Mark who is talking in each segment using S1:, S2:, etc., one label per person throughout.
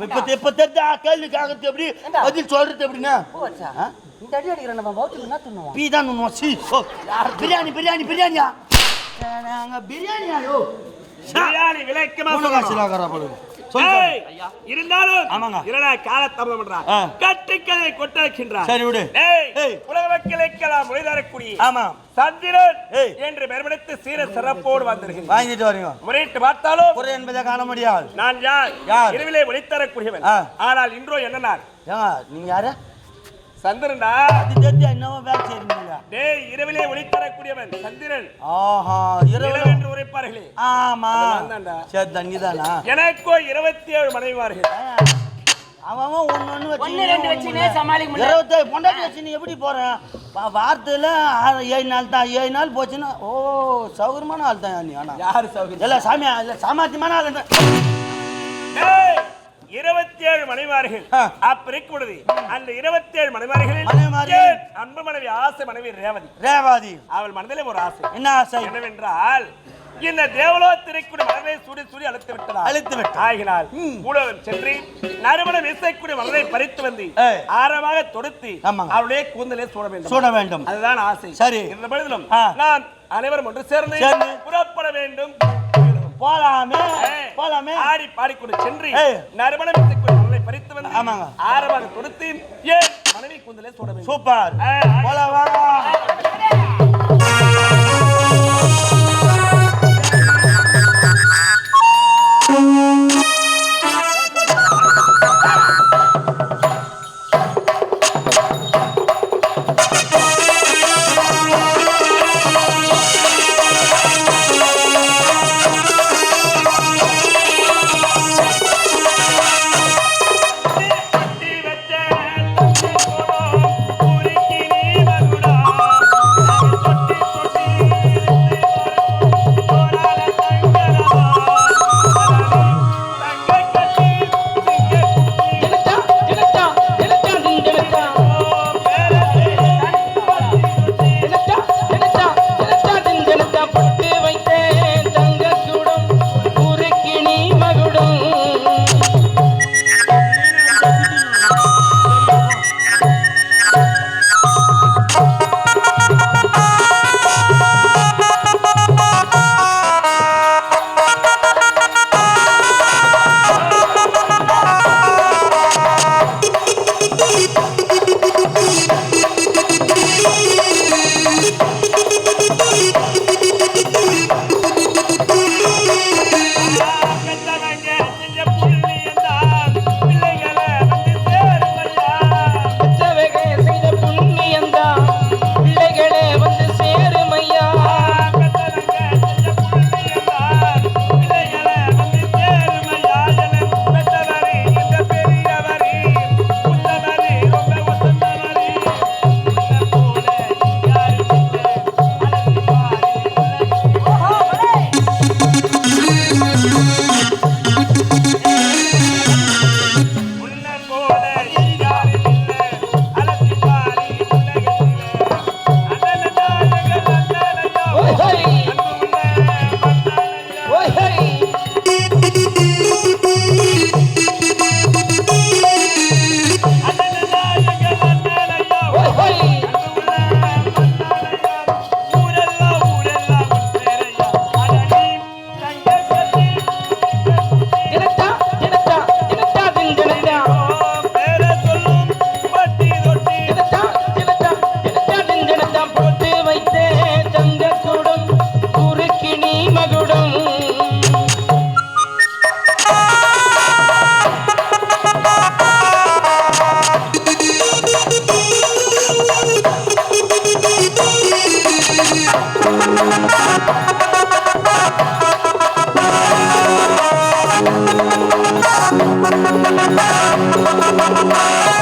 S1: இப்ப இப்ப தெரிஞ்சா கேள்வி கேட்கறது எப்படி? பதில் சொல்றது எப்படின்னா?
S2: இந்த அடி அடிக்கிற நம்ம வவுத்துக்கு என்ன துண்ணுவோம்
S1: பீ தான் சி ஓ. பிரியாணி பிரியாணி பிரியாணியா? நாங்க பிரியாணியா யோ?
S3: பிரியாணி விலைக்கமா
S1: மூணு காசு
S3: இருந்தாலும். இரடா காலத்தாமதம் பண்றான்
S1: ஆ.
S3: கட்டுக்கதை
S1: சரி விடு.
S3: உலக மக்களுக்கெல்லாம்
S1: ஆமா.
S3: சந்திரன். என்று பெருமிடத்து சீர சிறப்போடு வந்திருக்கிறேன்.
S1: வாங்கிட்டு வரீங்க.
S3: முறையிட்டு பார்த்தாலும்
S1: என்பதை காண முடியாது.
S3: நான் யார்?
S1: யார்?
S3: இரவிலே ஒளித்தரக்கூடியவன். ஆனால் இன்றோ என்ன
S1: ஏங்க நீங்க யாரு?
S3: சந்திரன்டா
S1: அது தெரிஞ்சா என்னவோ வேலை செய்றீங்க
S3: டேய் இரவிலே ஒளித்தரக்கூடியவன் சந்திரன்.
S1: ஆஹா இரவு.
S3: என்று உரைப்பார்களே.
S1: ஆமா. சரி தங்கிதானா
S3: எனக்கோ இருபத்தி ஏழு மனைவிமார்கள்
S1: அவன் ஒன்னு ஒண்ணு வச்சு
S2: ரெண்டு வச்சுனே சமாளிக்க.
S1: இருபத்தேழு பொண்டாட்டி வச்சு நீ எப்படி ஏழு நாள் தான் ஏழு நாள் போச்சுன்னா ஓ சௌகரியமான ஆள் தான் நீ ஆனா.
S3: யாரு சௌகரியம்?
S1: இல்ல சாமியா இல்ல சாமர்த்தியமான ஆள் தான்.
S3: இருபத்தி ஏழு மனைவார்கள்
S1: ஆ.
S3: அப்ப பொழுது அந்த இருபத்தி ஏழு மனைவார்களில் அன்பு மனைவி ஆசை மனைவி ரேவதி
S1: ரேவாதி
S3: அவள் மனதிலே ஒரு ஆசை
S1: என்ன ஆசை
S3: என்னவென்றால் இந்த தேவலோ திரைக்குடி மனதை சூடி சூடி அழுத்து விட்டதா
S1: அழுத்து விட்டார்.
S3: ஆகினால் மூலவன் சென்று நறுமணம் வீசக்கூடிய மனதை பறித்து வந்து. ஆரமாக தொடுத்து. அவளுடைய கூந்தலே சூட வேண்டும்
S1: சூட வேண்டும்
S3: அதுதான் ஆசை
S1: சரி.
S3: இந்த பொழுதிலும். நான் அனைவரும் ஒன்று சேர்ந்து. புறப்பட வேண்டும்
S1: போலாமே. போலாமே
S3: ஆடி பாடிக்கொண்டு சென்று
S1: ஏய்.
S3: நறுமணம் பறித்து வந்து
S1: ஆமாங்க.
S3: ஆரமாக தொடுத்து ஏன் மனைவி கூந்தலே சூட
S1: சூப்பர் வாங்க
S3: கட்டி வச்ச Thank you.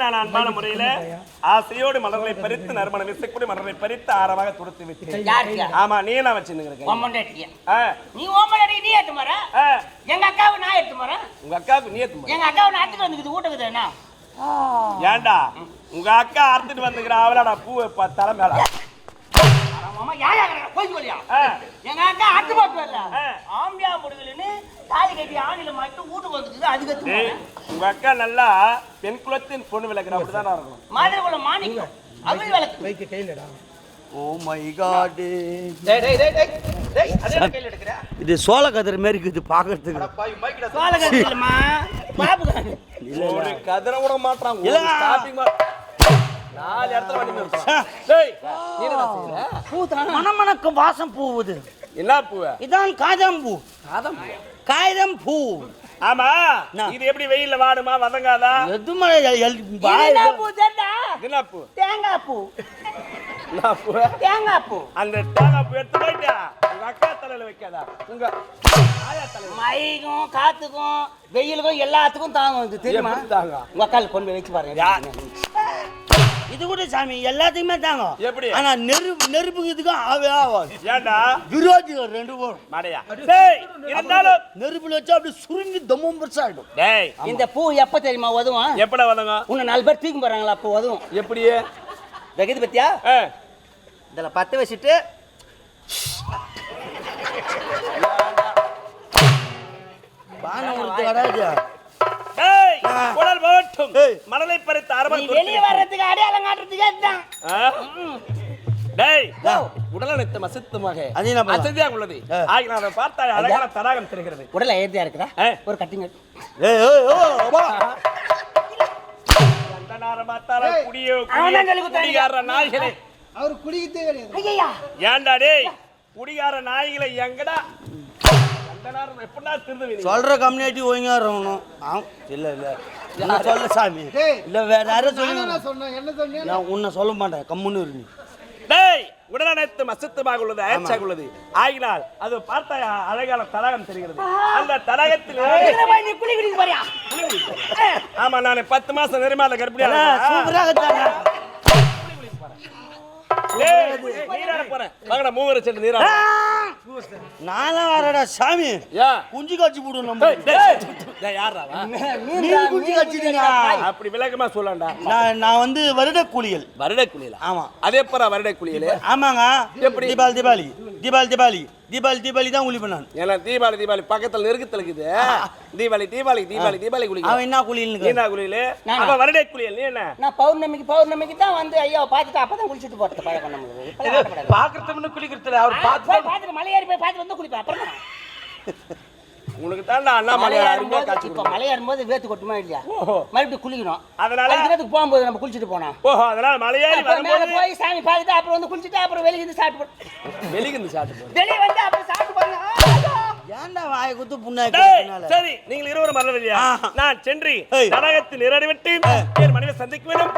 S3: நான் அன்பான முறையில. ஆசையோடு மலர்களை பறித்து நறுமணம் விசைக்கூடிய மலர்களை பறித்து ஆரமாக தொடுத்து விட்டேன். ஆமா நீ என்ன வச்சிருக்க
S2: ஒம்மண்டாட்டியா
S3: ஆ.
S2: நீ
S3: ஆ,
S2: எங்க அக்காவை நான் எடுத்து போறேன்
S3: உங்க அக்காவுக்கு நீ எத்துமா
S2: எங்க அக்காவை நான் அத்துக்கு வந்துக்குது ஊட்டக்குது என்ன?
S3: ஏன்டா உங்க அக்கா அறுத்துட்டு வந்துக்கிற அவளாடா பூ வைப்பா தலை மேல.
S2: மாமா யாரா போய் சொல்லியா?
S3: ஆ,
S2: எங்க அக்கா அத்து போட்டு வரல
S3: ஆ.
S2: ஆம்பியா முடிவுலன்னு தாலி கட்டி ஆணில மாட்டு வீட்டுக்கு எடுத்து
S3: டேய்,
S2: போறேன்.
S3: உங்க அக்கா நல்லா பெண் குலத்தின் பொண்ணு விளக்குற அப்படிதான் இருக்கணும்.
S2: மாதிரி குள்ள மாணிக்கம் விளக்கு.
S1: ஓ மை காட்
S4: டேய் டேய் டேய் டேய் டேய் அதே என்ன கையில எடுக்கற?
S1: இது சோள கதிர் மாதிரி இருக்குது
S4: மைக்கிட
S2: சோழகத்தில் இல்லம்மா பாபு
S3: ஒரு கதிர விட மாட்டான். ஸ்டார்டிங் நாலு இடத்துல வண்டி நிறுத்துறான். டேய் நீ என்னடா செய்யற?
S1: மணமணக்கம் வாசம் போகுது
S3: என்ன பூ?
S1: இதான் காதம் பூ. காகிதம் பூ.
S3: ஆமா
S1: என்ன?
S3: இது எப்படி வெயில்ல வாடுமா வதங்காதா?
S1: எதுவுமே
S2: என்ன பூ
S3: பூ?
S2: தேங்காய் பூ.
S3: பூ?
S2: தேங்காய் பூ.
S3: அந்த தேங்காய் பூ எடுத்து போயிட்டா? உங்க அக்கா தலையில வைக்காதா? உங்க ஆயா தலையில
S2: மழைக்கும் காத்துக்கும் வெயிலுக்கும் எல்லாத்துக்கும் தாங்கும் இது தெரியுமா?
S3: தாங்கும்?
S2: உங்க அக்கால கொண்டு போய் வச்சு பாருங்க.
S1: இது கூட சாமி எல்லாத்துக்குமே தாங்க.
S3: எப்படி?
S1: ஆனா நெருப்பு நெருப்புக்கு இதுக்கும் ஆவே ஆகாது
S3: ஏன்டா?
S1: விரோதிகள் ரெண்டு பேரும்.
S3: மாடையா. டேய் இருந்தாலும்
S1: நெருப்புல வச்சா அப்படி சுருங்கி தம்மம் பெருசாயிடும்
S3: டேய்
S2: இந்த பூ எப்ப தெரியுமா உதவும்
S3: எப்படா வதங்க?
S2: உன்னை நாலு பேர் தூக்கி போறாங்களா அப்போ உதவும்
S3: எப்படி?
S2: வெகுது பத்தியா? இதுல பத்து வச்சுட்டு
S1: பானை ஒருத்து வராது காட்டும்
S3: மணலை பறித்த அரவல்
S2: வெளியே வர்றதுக்கு அடையாளம் காட்டுறதுக்கே தான்
S3: டேய் உடல நித்தம் அசுத்தமாக அசதியாக உள்ளது. ஆகிய அதை பார்த்தால் அழகான தடாகம் தெரிகிறது.
S2: உடல ஏதியா
S3: இருக்குதா?
S2: ஒரு கட்டிங்
S3: அவர்
S2: குடிக்கத்தே
S3: ஏன்டா டேய் குடிகார நாய்களை எங்கடா?
S1: சொல்ற கம்யூனிட்டி ஒழுங்கா இருக்கணும். இல்லை இல்லை. சொல்ல சாமி. இல்ல வேற யாரும் சொல்லி நான் உன்னை சொல்ல மாட்டேன். கம்முன்னு இருக்கு
S3: டேய் உடலனைத்தும் அசுத்தமாக உள்ளது அயற்சாக உள்ளது. ஆகினால் அது பார்த்த அழகான தடாகம் தெரிகிறது. அந்த தடாகத்தில் ஆமா நான் பத்து மாசம் நெருமாத கர்ப்பிணியா நீராட போறேன். வாங்கடா மூவரை சென்று நீராட.
S1: நானும் வரடா சாமி.
S3: யா.
S1: குஞ்சு காய்ச்சி போடும் நம்ம குஞ்சு காய்ச்சிடுங்க
S3: அப்படி விளக்கமா சொல்லண்டா
S1: நான் நான் வந்து வருட கூலிகள்
S3: வருட குளியல
S1: ஆமா.
S3: அதே போற வருட குளியல
S1: ஆமாங்க.
S3: எப்படி?
S1: தீபாவளி தீபாவளி. தீபாவளி தீபாவளி. தீபாவளி தீபாவளி தான் குளிப்பேன் நான்
S3: ஏன்னா தீபாவளி தீபாவளி பக்கத்துல நெருக்கத்துல இருக்குது. தீபாவளி தீபாவளி தீபாவளி தீபாவளி
S1: அவன்
S3: குளிக்க
S1: என்ன குளியல்
S3: என்ன குளியல
S2: நானா?
S3: அப்ப வருட குளியல் நீ என்ன?
S2: நான் பௌர்ணமிக்கு பௌர்ணமிக்கு தான் வந்து ஐயா பார்த்துட்டு அப்பதான் குளிச்சுட்டு போறது பழக்கம் நமக்கு.
S4: பாக்குறதுக்கு குளிக்கிறதுல அவர் பார்த்து
S2: போய் பார்த்துட்டு மலை ஏறி போய் பார்த்து வந்து குளிப்பேன். அப்புறம்
S3: உனக்கு தான் அண்ணாமலை
S2: மலை
S3: அருமையா
S2: ஏறும்போது இப்போ மலை ஏறும்போது வேத்து கொட்டுமா இல்லையா. மறுபடியும் குளிக்கணும்
S3: அதனால?
S2: அதுக்கு போகும்போது நம்ம குளிச்சுட்டு போனோம்
S3: ஓஹோ அதனால
S2: மேல
S3: வரும்போது
S2: போய் சாமி பார்த்துட்டு அப்புறம் வந்து குளிச்சுட்டு அப்புறம் வெளியே இருந்து சாப்பிட்டு போ-
S3: வெளியிருந்து சாப்பிட்டு
S2: வெளியே வந்து அப்புறம் சாப்பிட்டு ஐயோ.
S1: ஏன்டா வாயை குத்து புண்ணாக்கு?
S3: சரி நீங்கள் இருவரும் மறந்தவில்லையா
S1: ஆஹா.
S3: நான் சென்று
S1: ஏய்.
S3: தடகத்தில் நிறைவேற்றி என் மனைவி சந்திக்க வேண்டும்